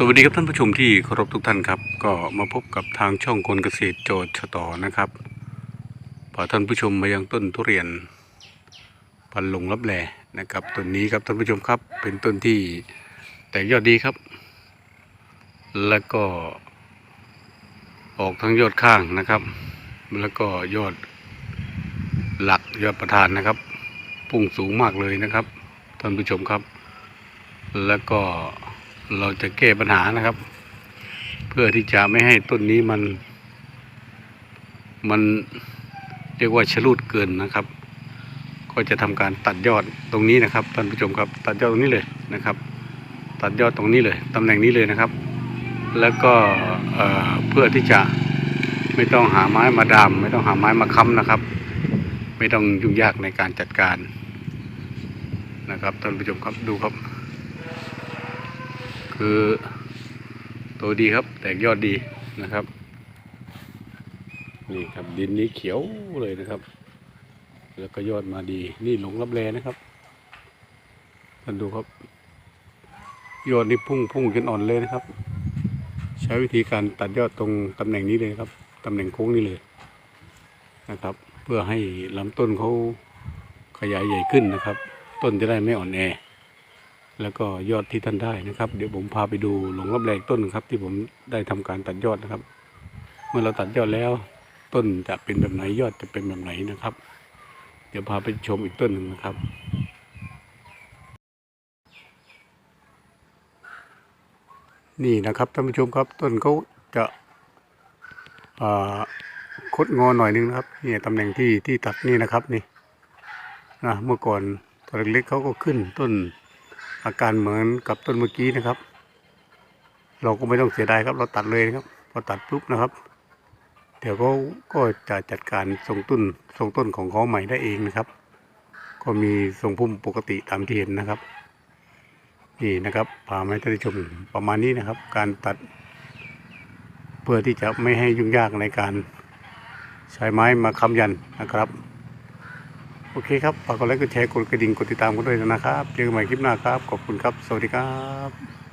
สวัสดีครับท่านผู้ชมที่เคารพทุกท่านครับ ก็มาพบกับทางช่องคนเกษตรโจทย์ชะต่อนะครับพาท่านผู้ชมมายังต้นทุเรียน พันหลงรับแลนะครับต้นนี้ครับท่านผู้ชมครับ เป็นต้นที่แตกยอดดีครับ แล้วก็ ออกทั้งยอดข้างนะครับ แล้วก็ยอดหลักยอดประธานนะครับ พุ่งสูงมากเลยนะครับ ท่านผู้ชมครับ แล้วก็ เราจะแก้ปัญหานะครับ เพื่อที่จะไม่ให้ต้นนี้มัน มันเรียกว่าชะลูดเกินนะครับ ก็จะทำการตัดยอดตรงนี้นะครับท่านผู้ชมครับตัดยอดตรงนี้เลยนะครับ ตัดยอดตรงนี้เลยตำแหน่งนี้เลยนะครับ แล้วก็เพื่อที่จะไม่ต้องหาไม้มาดามไม่ต้องหาไม้มาค้ำนะครับ ไม่ต้องยุ่งยากในการจัดการนะครับท่านผู้ชมครับดูครับ คือ โตดีครับ แตกยอดดีนะครับ นี่ครับดินนี้เขียวเลยนะครับ แล้วก็ยอดมาดี นี่หลงรับแลนะครับท่านดูครับ ยอดนี่พุ่งพุ่งจนอ่อนเลยนะครับ ใช้วิธีการตัดยอดตรงตำแหน่งนี้เลยครับตำแหน่งโค้งนี้เลยนะครับ เพื่อให้ลำต้นเขาขยายใหญ่ขึ้นนะครับ ต้นจะได้ไม่อ่อนแอ แล้วก็ยอดที่ท่านได้นะครับ เดี๋ยวผมพาไปดูหลงรับแรงต้นครับ ที่ผมได้ทำการตัดยอดนะครับ เมื่อเราตัดยอดแล้ว ต้นจะเป็นแบบไหนยอดจะเป็นแบบไหนนะครับ เดี๋ยวพาไปชมอีกต้นหนึ่งนะครับนี่นะครับท่านผู้ชมครับต้นเขาจะาคดงอหน่อยนึงนะครับนี่ตำแหน่งที่ที่ตัดนี่นะครับนี่นะเมื่อก่อนตอนเล็กๆเขาก็ขึ้นต้น อาการเหมือนกับต้นเมื่อกี้นะครับ เราก็ไม่ต้องเสียดายครับ เราตัดเลยนะครับ พอตัดปุ๊บนะครับ เดี๋ยวเขาก็จะจัดการทรงต้นทรงต้นของเขาใหม่ได้เองนะครับ ก็มีทรงพุ่มปกติตามที่เห็นนะครับ นี่นะครับพามาให้ท่านผู้ชมประมาณนี้นะครับ การตัด เพื่อที่จะไม่ให้ยุ่งยากในการใช้ไม้มาค้ำยันนะครับ โอเคครับฝากกดไลค์กดแชร์กดกระดิ่งกดติดตามกันด้วยนะครับเจอกันใหม่คลิปหน้าครับ ขอบคุณครับ สวัสดีครับ